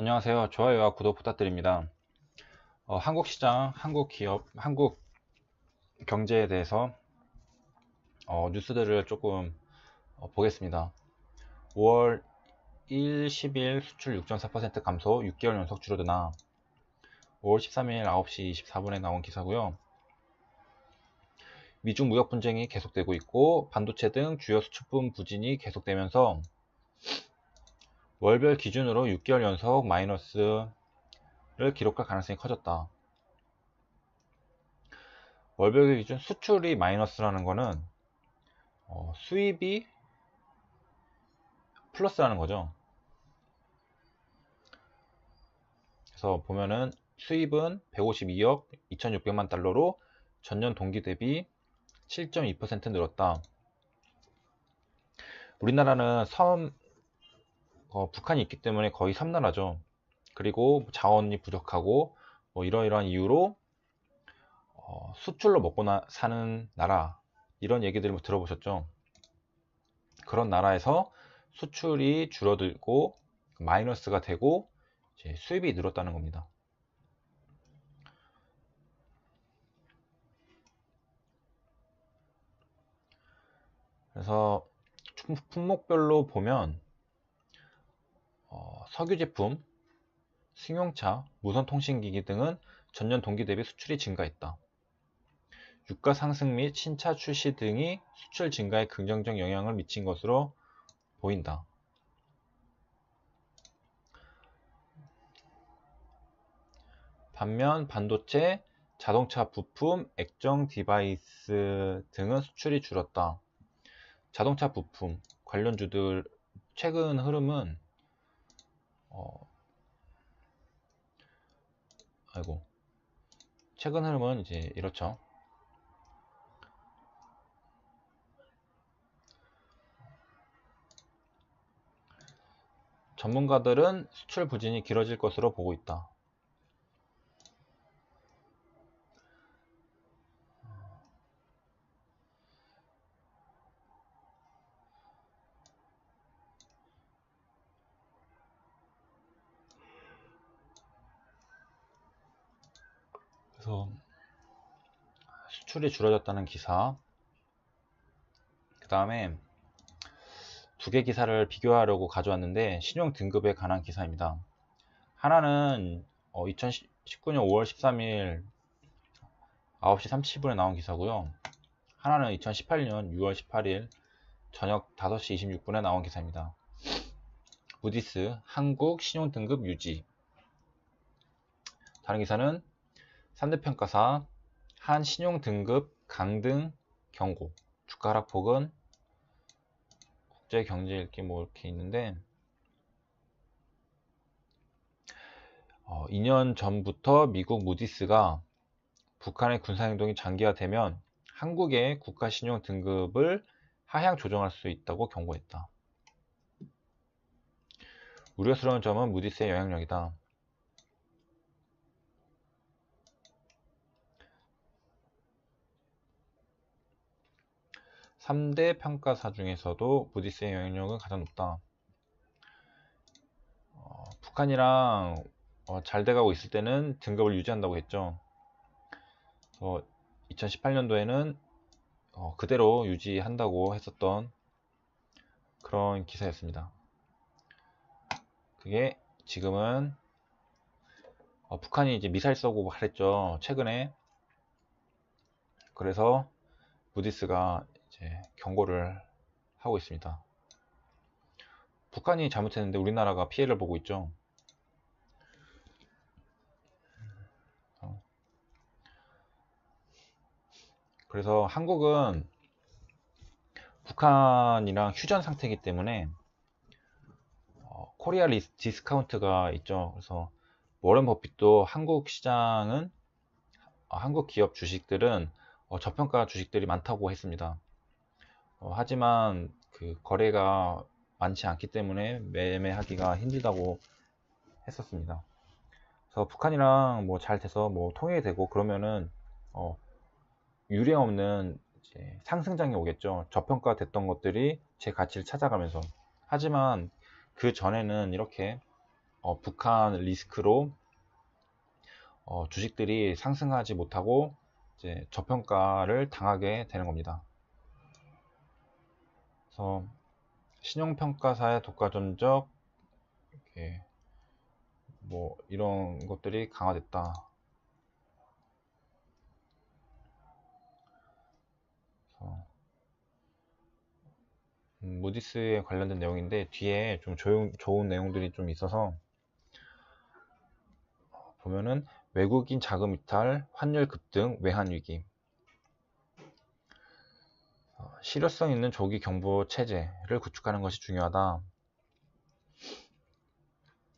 안녕하세요. 좋아요와 구독 부탁드립니다. 어, 한국 시장, 한국 기업, 한국 경제에 대해서 어, 뉴스들을 조금 어, 보겠습니다. 5월 1, 10일 수출 6.4% 감소, 6개월 연속 줄어드나 5월 13일 9시 24분에 나온 기사고요. 미중 무역 분쟁이 계속되고 있고 반도체 등 주요 수출품 부진이 계속되면서 월별 기준으로 6개월 연속 마이너스를 기록할 가능성이 커졌다. 월별 기준 수출이 마이너스라는 거는 어, 수입이 플러스라는 거죠. 그래서 보면은 수입은 152억 2600만 달러로 전년 동기 대비 7.2% 늘었다. 우리나라는 섬 어, 북한이 있기 때문에 거의 섬나라죠. 그리고 자원이 부족하고 뭐 이러이러한 이유로 어, 수출로 먹고 나, 사는 나라 이런 얘기들을 뭐 들어보셨죠. 그런 나라에서 수출이 줄어들고 마이너스가 되고 수입이 늘었다는 겁니다. 그래서 품목별로 보면 어, 석유 제품, 승용차, 무선통신기기 등은 전년 동기 대비 수출이 증가했다. 유가 상승 및 신차 출시 등이 수출 증가에 긍정적 영향을 미친 것으로 보인다. 반면 반도체, 자동차 부품, 액정 디바이스 등은 수출이 줄었다. 자동차 부품 관련주들 최근 흐름은 어, 아이고. 최근 흐름은 이제 이렇죠. 전문가들은 수출 부진이 길어질 것으로 보고 있다 그래서 수출이 줄어졌다는 기사. 그 다음에 두 개 기사를 비교하려고 가져왔는데 신용 등급에 관한 기사입니다. 하나는 2019년 5월 13일 9시 30분에 나온 기사고요. 하나는 2018년 6월 18일 저녁 5시 26분에 나온 기사입니다. 무디스 한국 신용 등급 유지. 다른 기사는 3대 평가사 한 신용 등급 강등 경고 주가 하락폭은 국제 경제 읽기 뭐 이렇게 있는데 어, 2년 전부터 미국 무디스가 북한의 군사행동이 장기화되면 한국의 국가신용 등급을 하향 조정할 수 있다고 경고했다. 우려스러운 점은 무디스의 영향력이다. 3대 평가사 중에서도 부디스의 영향력은 가장 높다. 어, 북한이랑 어, 잘 돼가고 있을 때는 등급을 유지한다고 했죠. 어, 2018년도에는 어, 그대로 유지한다고 했었던 그런 기사였습니다. 그게 지금은 어, 북한이 이제 미사일 쏘고 그랬죠. 최근에 그래서 부디스가 이제 경고를 하고 있습니다. 북한이 잘못했는데 우리나라가 피해를 보고 있죠. 그래서 한국은 북한이랑 휴전 상태이기 때문에 어, 코리아 리스, 디스카운트가 있죠. 그래서 워런 버핏도 한국 시장은 어, 한국 기업 주식들은 어, 저평가 주식들이 많다고 했습니다. 어, 하지만 그 거래가 많지 않기 때문에 매매하기가 힘들다고 했었습니다. 그래서 북한이랑 뭐 잘 돼서 뭐 통일이 되고 그러면은 어, 유례 없는 상승장이 오겠죠. 저평가 됐던 것들이 제 가치를 찾아가면서. 하지만 그 전에는 이렇게 어, 북한 리스크로 어, 주식들이 상승하지 못하고 저평가를 당하게 되는 겁니다. 그래서 신용평가사의 독과점적 이렇게 뭐 이런 것들이 강화됐다. 음, 무디스에 관련된 내용인데 뒤에 좀 조용, 좋은 내용들이 좀 있어서 보면은 외국인 자금 이탈, 환율 급등, 외환 위기 어, 실효성 있는 조기 경보 체제를 구축하는 것이 중요하다.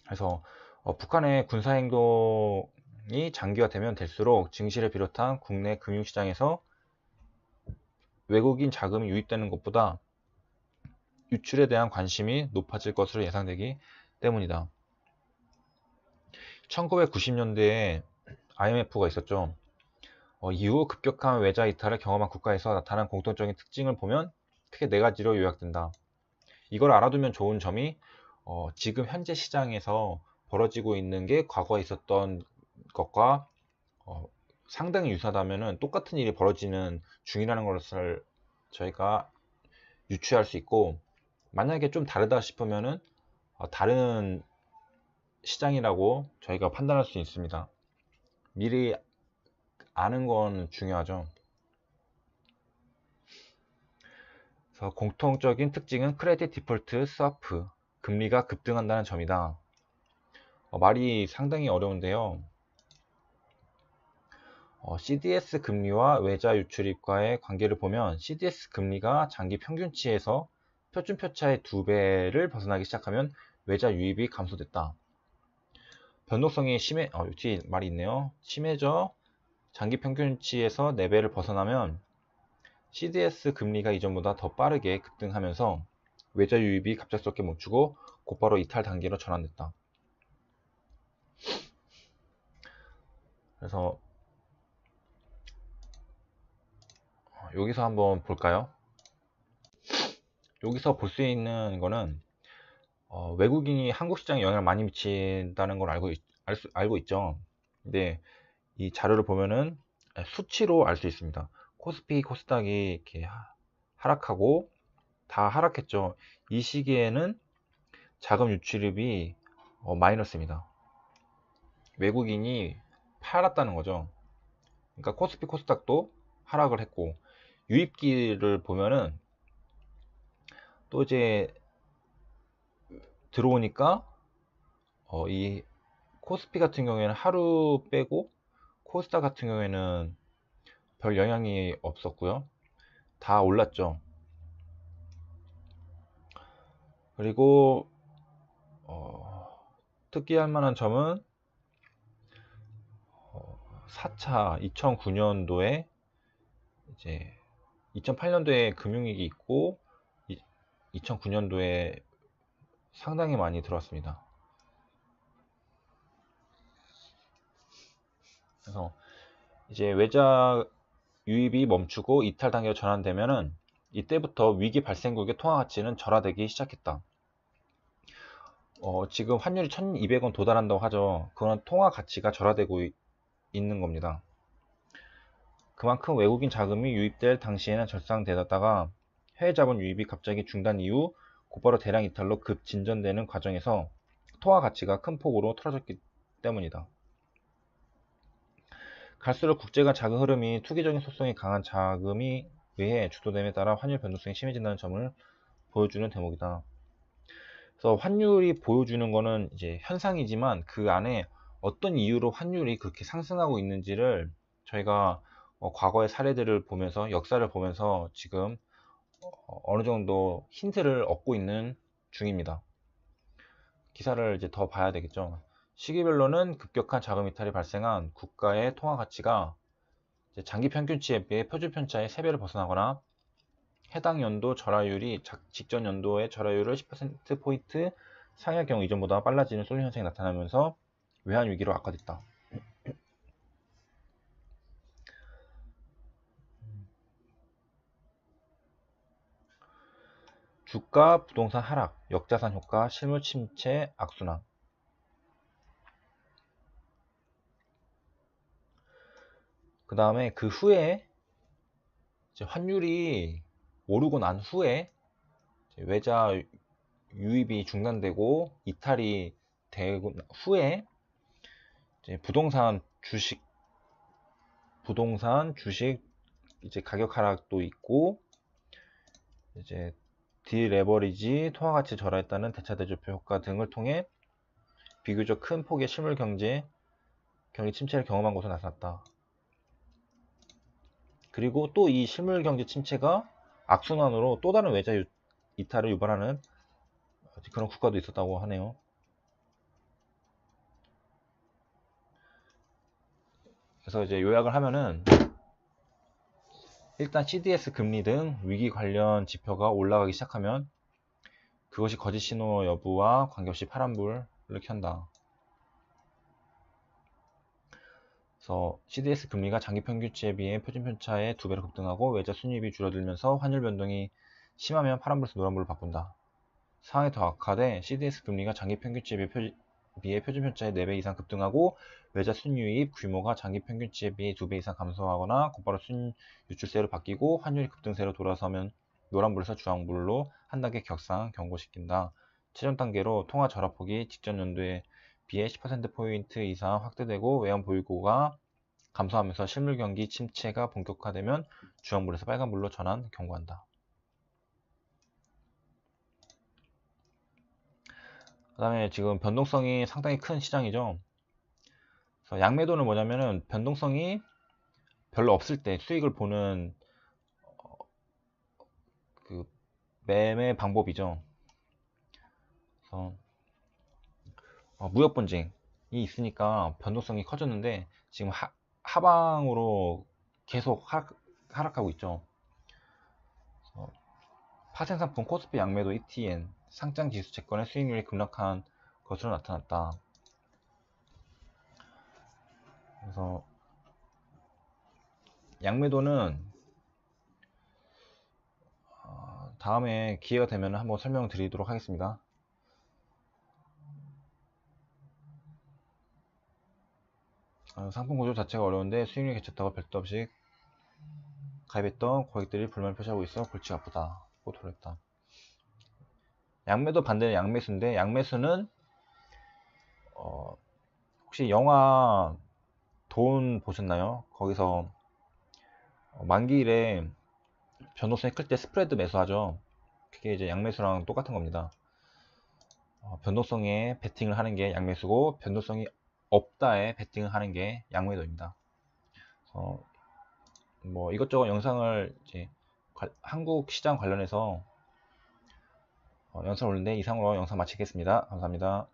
그래서 어, 북한의 군사 행동이 장기화되면 될수록 증시를 비롯한 국내 금융시장에서 외국인 자금이 유입되는 것보다 유출에 대한 관심이 높아질 것으로 예상되기 때문이다. 1990년대에 IMF가 있었죠. 어, 이후 급격한 외자 이탈을 경험한 국가에서 나타난 공통적인 특징을 보면 크게 네 가지로 요약된다. 이걸 알아두면 좋은 점이 어, 지금 현재 시장에서 벌어지고 있는 게 과거에 있었던 것과 어, 상당히 유사하다면 똑같은 일이 벌어지는 중이라는 것을 저희가 유추할 수 있고 만약에 좀 다르다 싶으면은 어, 다른 시장이라고 저희가 판단할 수 있습니다. 미리 아는 건 중요하죠. 그래서 공통적인 특징은 크레딧 디폴트 스와프 금리가 급등한다는 점이다. 어, 말이 상당히 어려운데요. 어, CDS 금리와 외자 유출입과의 관계를 보면 CDS 금리가 장기 평균치에서 표준표차의 두 배를 벗어나기 시작하면 외자 유입이 감소됐다. 변동성이 심해, 어, 뒤 말이 있네요. 심해져 장기 평균치에서 4배를 벗어나면 CDS 금리가 이전보다 더 빠르게 급등하면서 외자 유입이 갑작스럽게 멈추고 곧바로 이탈 단계로 전환됐다. 그래서 어, 여기서 한번 볼까요? 여기서 볼 수 있는 거는 어, 외국인이 한국 시장에 영향을 많이 미친다는 걸 알고, 있, 알 수, 알고 있죠. 근데 이 자료를 보면은 수치로 알 수 있습니다. 코스피, 코스닥이 이렇게 하락하고 다 하락했죠. 이 시기에는 자금 유출입이 어, 마이너스입니다. 외국인이 팔았다는 거죠. 그러니까 코스피, 코스닥도 하락을 했고 유입기를 보면은 또 이제 들어오니까 어, 이 코스피 같은 경우에는 하루 빼고 코스닥 같은 경우에는 별 영향이 없었고요. 다 올랐죠. 그리고 어, 특기할 만한 점은 어, 4차 2009년도에 이제 2008년도에 금융위기 있고 2009년도에 상당히 많이 들어왔습니다. 그래서 이제 외자 유입이 멈추고 이탈 단계로 전환되면은 이때부터 위기 발생국의 통화 가치는 절하되기 시작했다. 어, 지금 환율이 1200원 도달한다고 하죠. 그건 통화 가치가 절하되고 있는 겁니다. 그만큼 외국인 자금이 유입될 당시에는 절상되었다가 해외 자본 유입이 갑자기 중단 이후 곧바로 대량 이탈로 급 진전되는 과정에서 통화 가치가 큰 폭으로 틀어졌기 때문이다. 갈수록 국제가 자금 흐름이 투기적인 속성이 강한 자금이 의해 주도됨에 따라 환율 변동성이 심해진다는 점을 보여주는 대목이다. 그래서 환율이 보여주는 거는 이제 현상이지만 그 안에 어떤 이유로 환율이 그렇게 상승하고 있는지를 저희가 어, 과거의 사례들을 보면서 역사를 보면서 지금 어, 어느 정도 힌트를 얻고 있는 중입니다. 기사를 이제 더 봐야 되겠죠. 시기별로는 급격한 자금 이탈이 발생한 국가의 통화 가치가 장기 평균치에 비해 표준 편차의 3배를 벗어나거나 해당 연도 절하율이 직전 연도의 절하율을 10%포인트 상회할 경우 이전보다 빨라지는 쏠림 현상이 나타나면서 외환 위기로 악화됐다. 주가, 부동산 하락, 역자산 효과, 실물 침체, 악순환. 그 다음에 그 후에 환율이 오르고 난 후에 외자 유입이 중단되고 이탈이 되고 나- 후에 부동산 주식 부동산 주식 이제 가격 하락도 있고 이제 디레버리지 통화가치 절하했다는 대차대조표 효과 등을 통해 비교적 큰 폭의 실물 경제 경기 침체를 경험한 것으로 나타났다. 그리고 또 이 실물 경제 침체가 악순환으로 또 다른 외자 유- 이탈을 유발하는 그런 국가도 있었다고 하네요. 그래서 이제 요약을 하면은 일단 CDS 금리 등 위기 관련 지표가 올라가기 시작하면 그것이 거짓 신호 여부와 관계없이 파란불을 켠다. 그래서 CDS 금리가 장기 평균치에 비해 표준 편차의 두 배로 급등하고 외자 순이익이 줄어들면서 환율 변동이 심하면 파란불에서 노란불로 바꾼다. 상황이 더 악화돼 CDS 금리가 장기 평균치에 비해, 표, 비해 표준 편차의 4배 이상 급등하고 외자 순유입 규모가 장기 평균치에 비해 2배 이상 감소하거나 곧바로 순 유출세로 바뀌고 환율이 급등세로 돌아서면 노란불에서 주황불로 한 단계 격상 경고시킨다. 최종 단계로 통화 절하폭이 직전 연도에 비해 10%포인트 이상 확대되고 외환 보유고가 감소하면서 실물 경기 침체가 본격화되면 주황불에서 빨간불로 전환 경고한다. 그 다음에 지금 변동성이 상당히 큰 시장이죠. 양매도는 뭐냐면은 변동성이 별로 없을 때 수익을 보는 어, 그 매매 방법이죠. 그래서 어, 무역 분쟁이 있으니까 변동성이 커졌는데 지금 하, 하방으로 계속 하락, 하락 하고 있죠. 파생상품 코스피 양매도 ETN 상장 지수 채권의 수익률이 급락한 것으로 나타났다. 그래서 양매도는 어, 다음에 기회가 되면 한번 설명드리도록 하겠습니다. 상품 구조 자체가 어려운데 수익률이 괜찮다고 별도 없이 가입했던 고객들이 불만을 표시하고 있어 골치가 아프다. 고토했다. 양매도 반대는 양매수인데 양매수는 어, 혹시 영화 돈 보셨나요? 거기서 어, 만기일에 변동성이 클 때 스프레드 매수하죠. 그게 이제 양매수랑 똑같은 겁니다. 어, 변동성에 베팅을 하는 게 양매수고 변동성이 없다에 베팅을 하는 게 양매도입니다. 어, 뭐 이것저것 영상을 이제 관- 한국 시장 관련해서 어, 영상을 올리는데 이상으로 영상 마치겠습니다. 감사합니다.